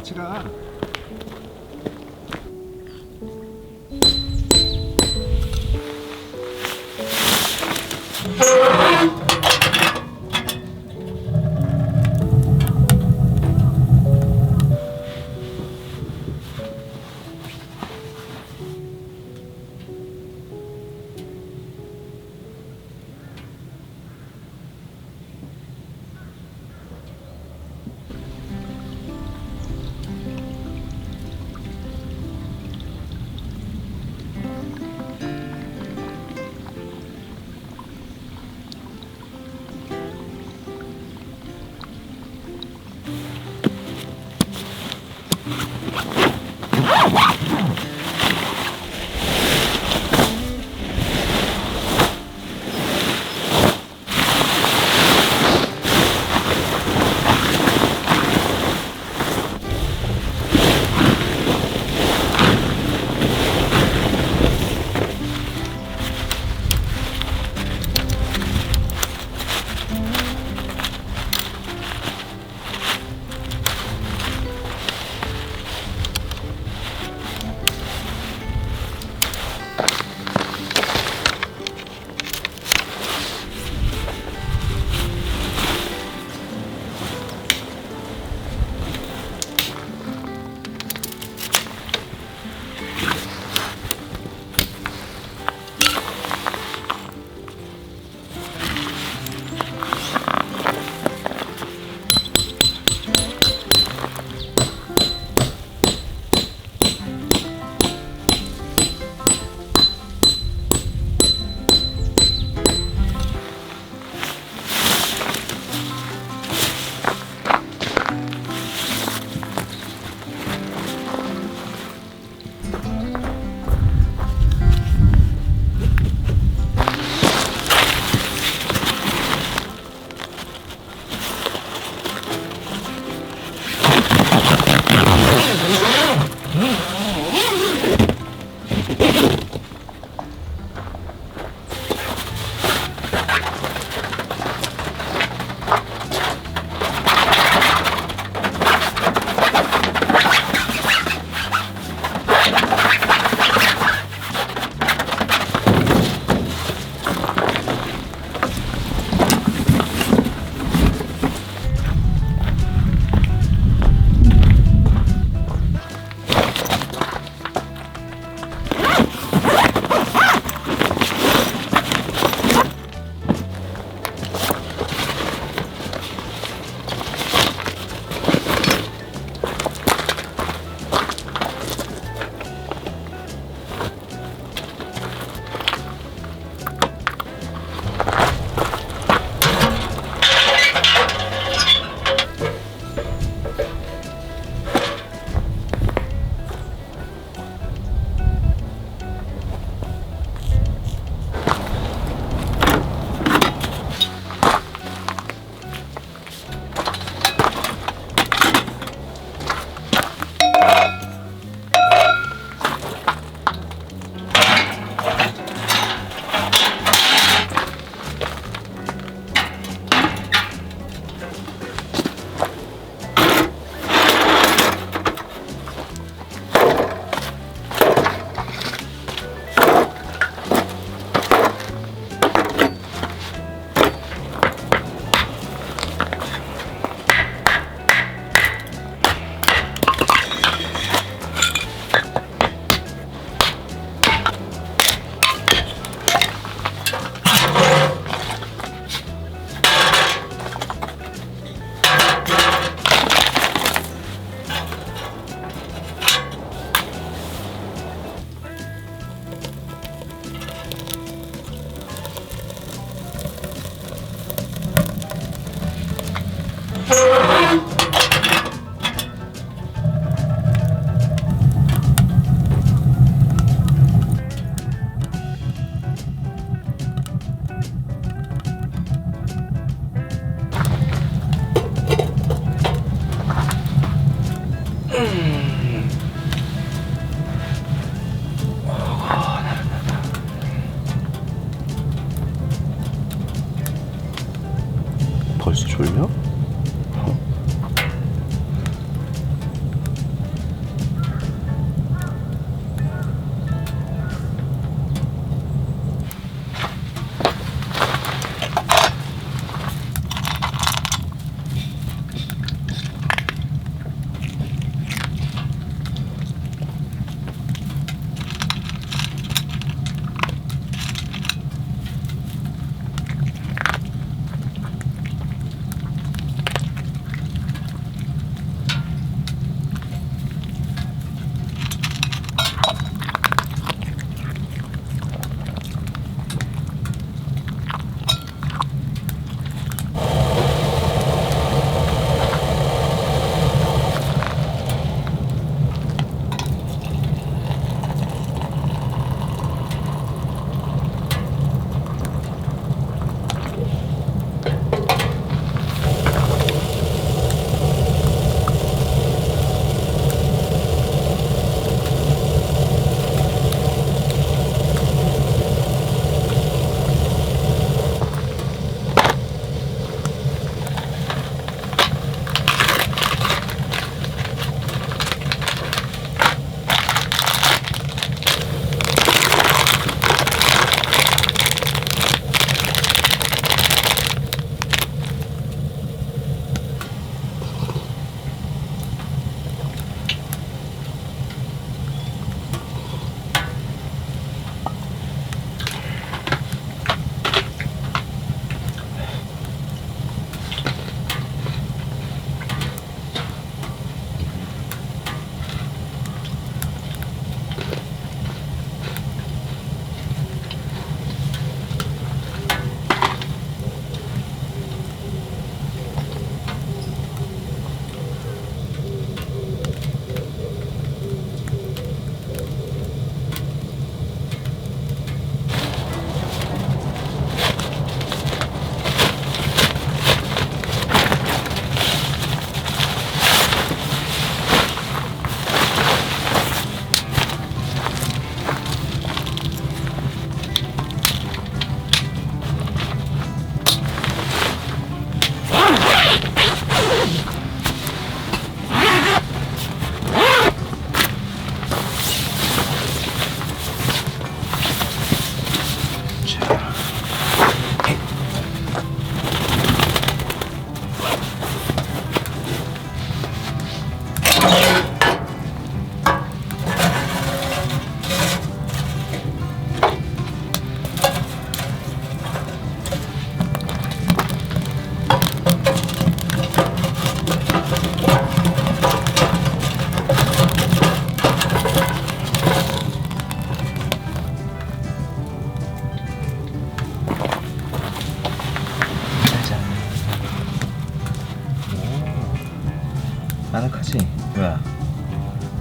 같이 가.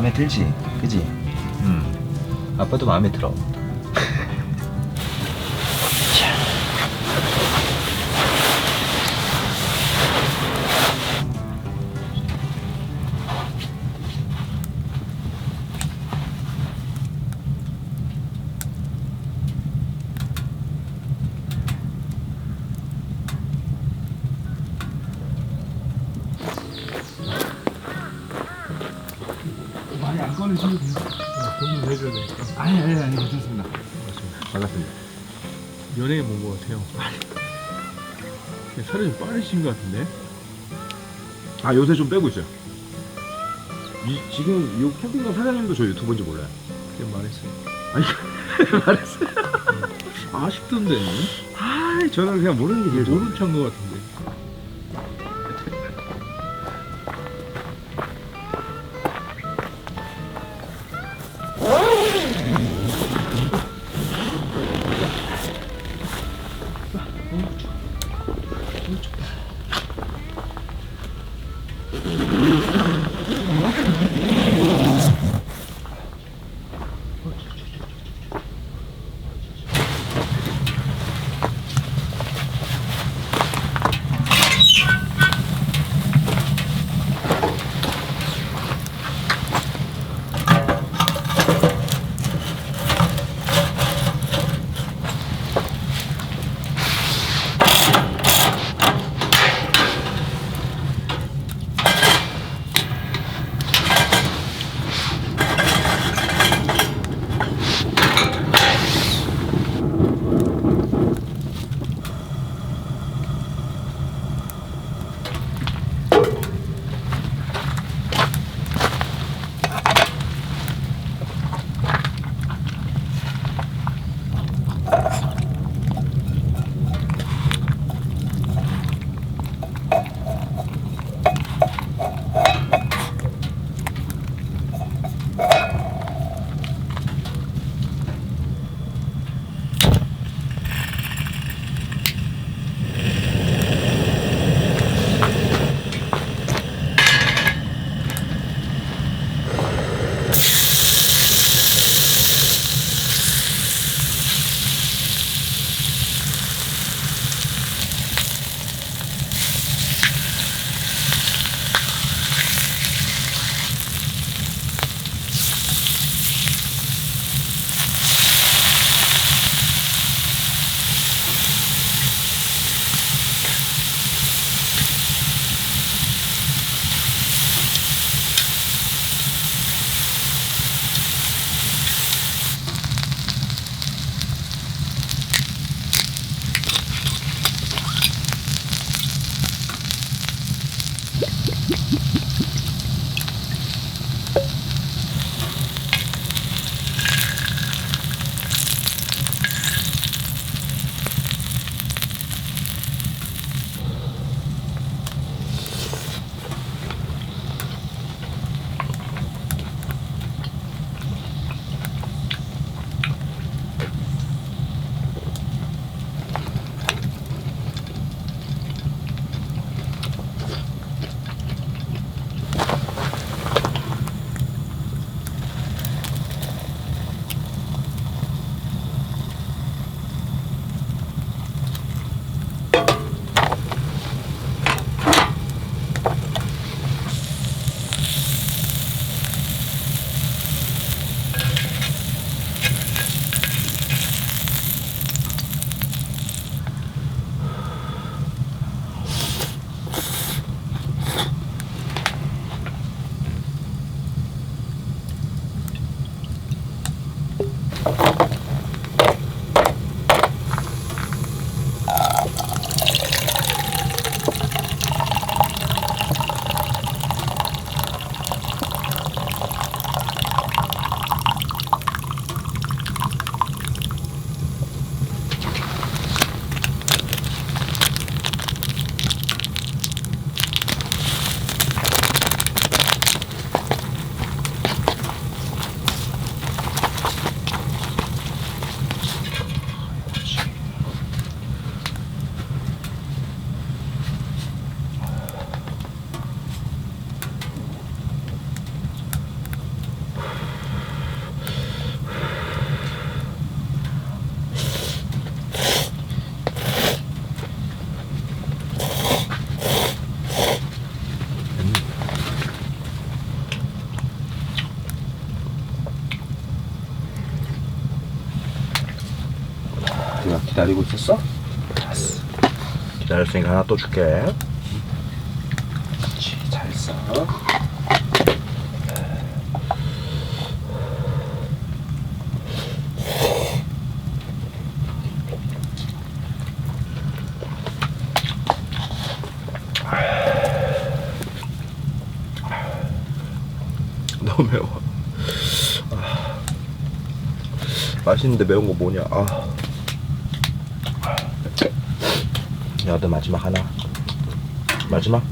마음에 들지? 그지? 음 아빠도 마음에 들어 살이 좀 빠르신 것 같은데? 아, 요새 좀 빼고 있어요. 이, 지금 이 캠핑장 사장님도 저 유튜브인지 몰라요. 그냥 말했어요. 아니, 말했어요. 아쉽던데. 아, 저는 그냥 모르는 얘기예요. 저는. 모른 척한 것 같은데. 기다리고 있었어? 알았어. 기다렸으니까 하나 또 줄게. 그렇지, 잘했어. 너무 매워. 아. 맛있는데 매운 거 뭐냐? 아. 야너 마지막 하나. 마지막.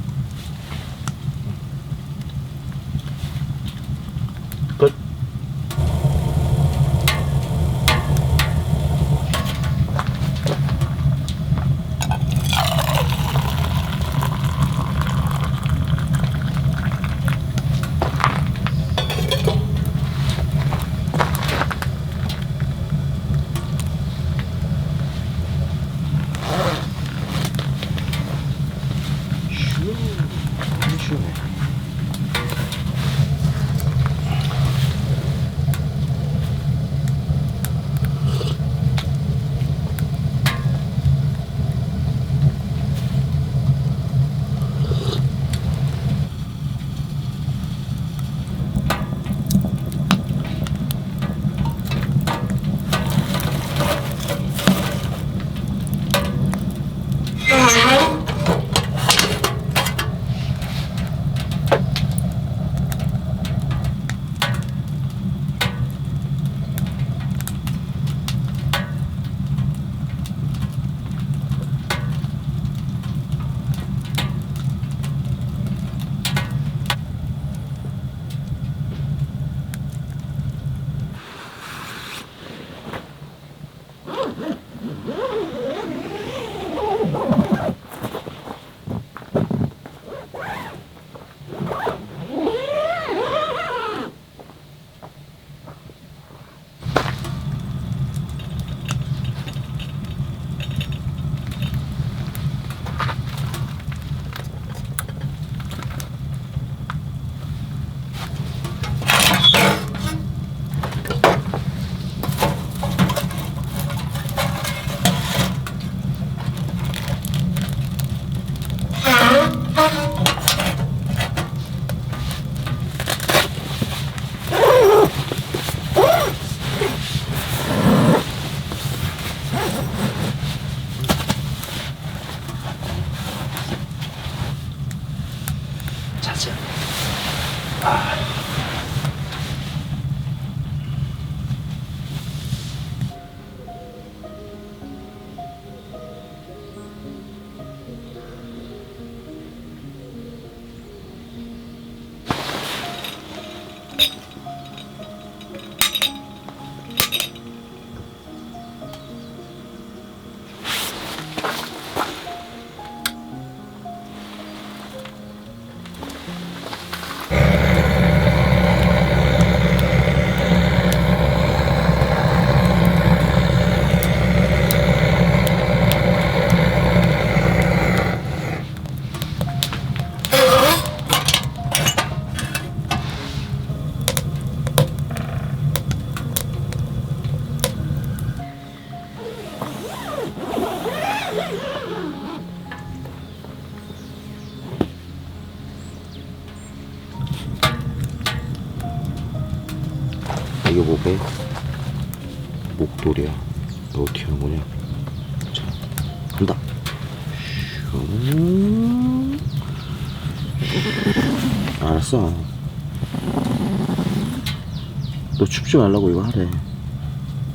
춥지 말라고 이거 하래.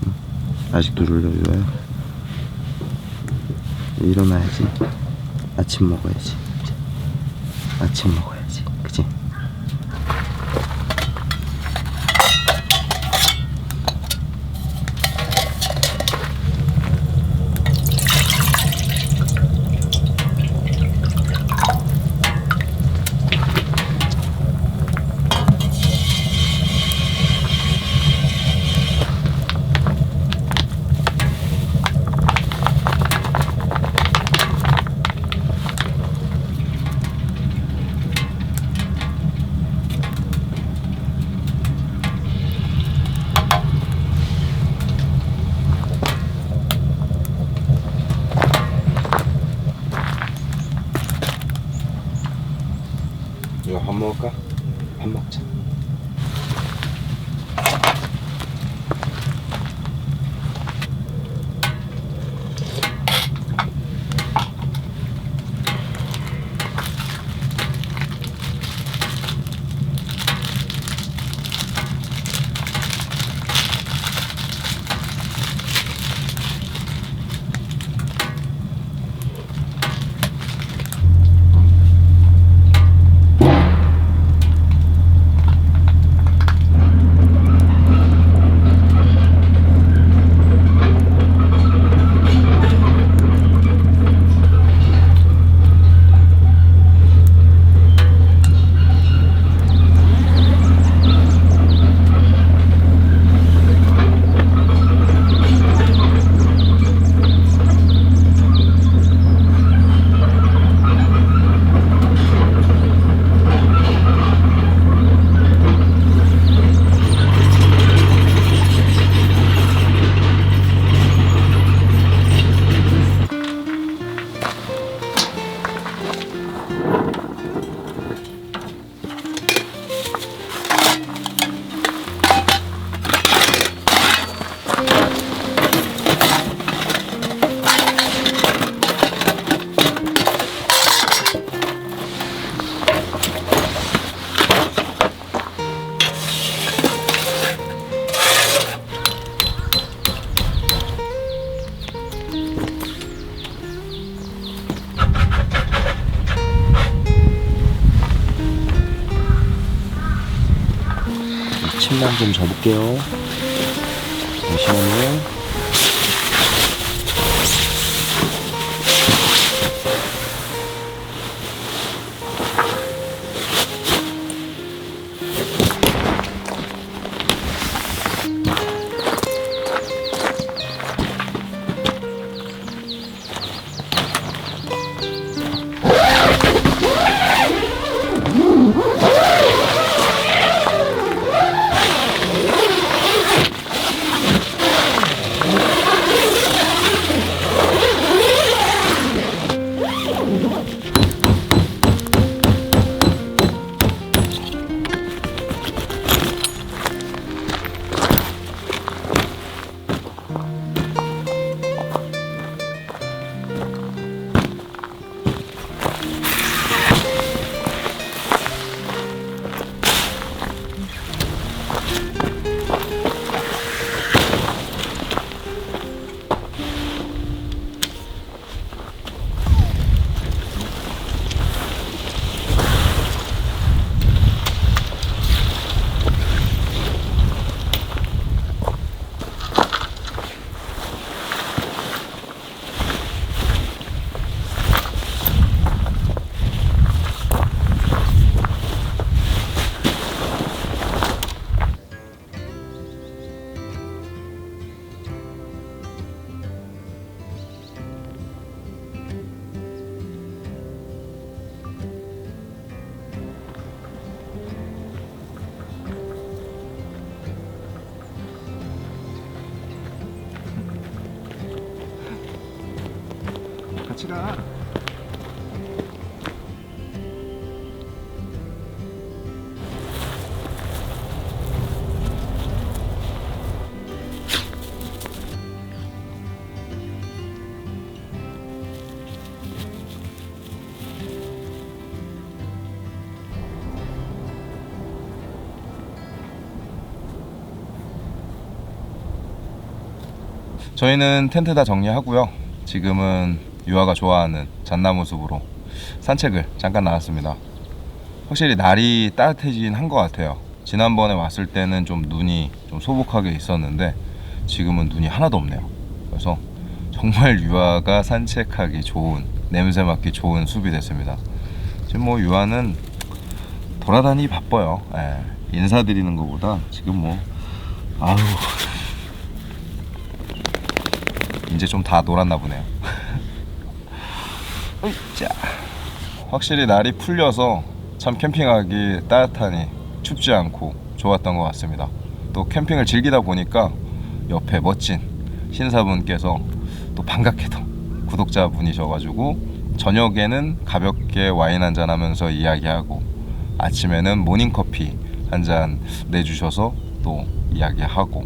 응? 아직도 룰려 이거야. 일어나야지. 아침 먹어야지. 자, 아침 먹어 이거 밥 먹을까? 밥 먹자. 침만 좀 접을게요. 잠시만요. 저희는 텐트 다 정리하고요. 지금은 유아가 좋아하는 잣나무 숲으로 산책을 잠깐 나왔습니다. 확실히 날이 따뜻해진 한 것 같아요. 지난번에 왔을 때는 좀 눈이 좀 소복하게 있었는데 지금은 눈이 하나도 없네요. 그래서 정말 유아가 산책하기 좋은 냄새 맡기 좋은 숲이 됐습니다. 지금 뭐 유아는 돌아다니기 바빠요. 예, 인사드리는 것보다 지금 뭐 아우 이제 좀 다 놀았나 보네요. 자, 확실히 날이 풀려서 참 캠핑하기 따뜻하니 춥지 않고 좋았던 것 같습니다. 또 캠핑을 즐기다 보니까 옆에 멋진 신사분께서 또 반갑게도 구독자분이셔가지고 저녁에는 가볍게 와인 한잔 하면서 이야기하고 아침에는 모닝커피 한 잔 내주셔서 또 이야기하고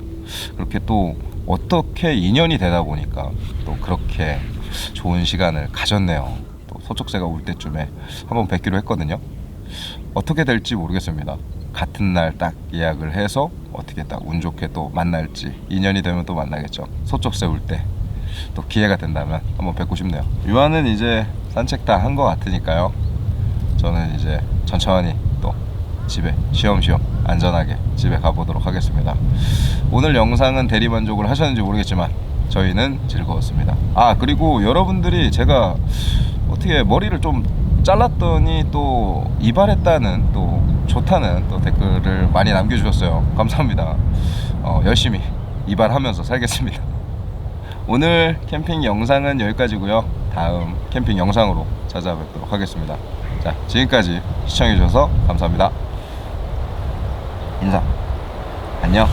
그렇게 또 어떻게 인연이 되다 보니까 또 그렇게 좋은 시간을 가졌네요. 또 소쩍새가 울 때쯤에 한번 뵙기로 했거든요. 어떻게 될지 모르겠습니다. 같은 날 딱 예약을 해서 어떻게 딱 운 좋게 또 만날지 인연이 되면 또 만나겠죠. 소쩍새 울때또 기회가 된다면 한번 뵙고 싶네요. 유아는 이제 산책 다 한 것 같으니까요. 저는 이제 천천히 또 집에 쉬엄쉬엄 안전하게 집에 가보도록 하겠습니다. 오늘 영상은 대리 만족을 하셨는지 모르겠지만 저희는 즐거웠습니다. 아 그리고 여러분들이 제가 어떻게 머리를 좀 잘랐더니 또 이발했다는 또 좋다는 또 댓글을 많이 남겨주셨어요. 감사합니다. 어, 열심히 이발하면서 살겠습니다. 오늘 캠핑 영상은 여기까지고요. 다음 캠핑 영상으로 찾아뵙도록 하겠습니다. 자, 지금까지 시청해주셔서 감사합니다. 인사. 안녕.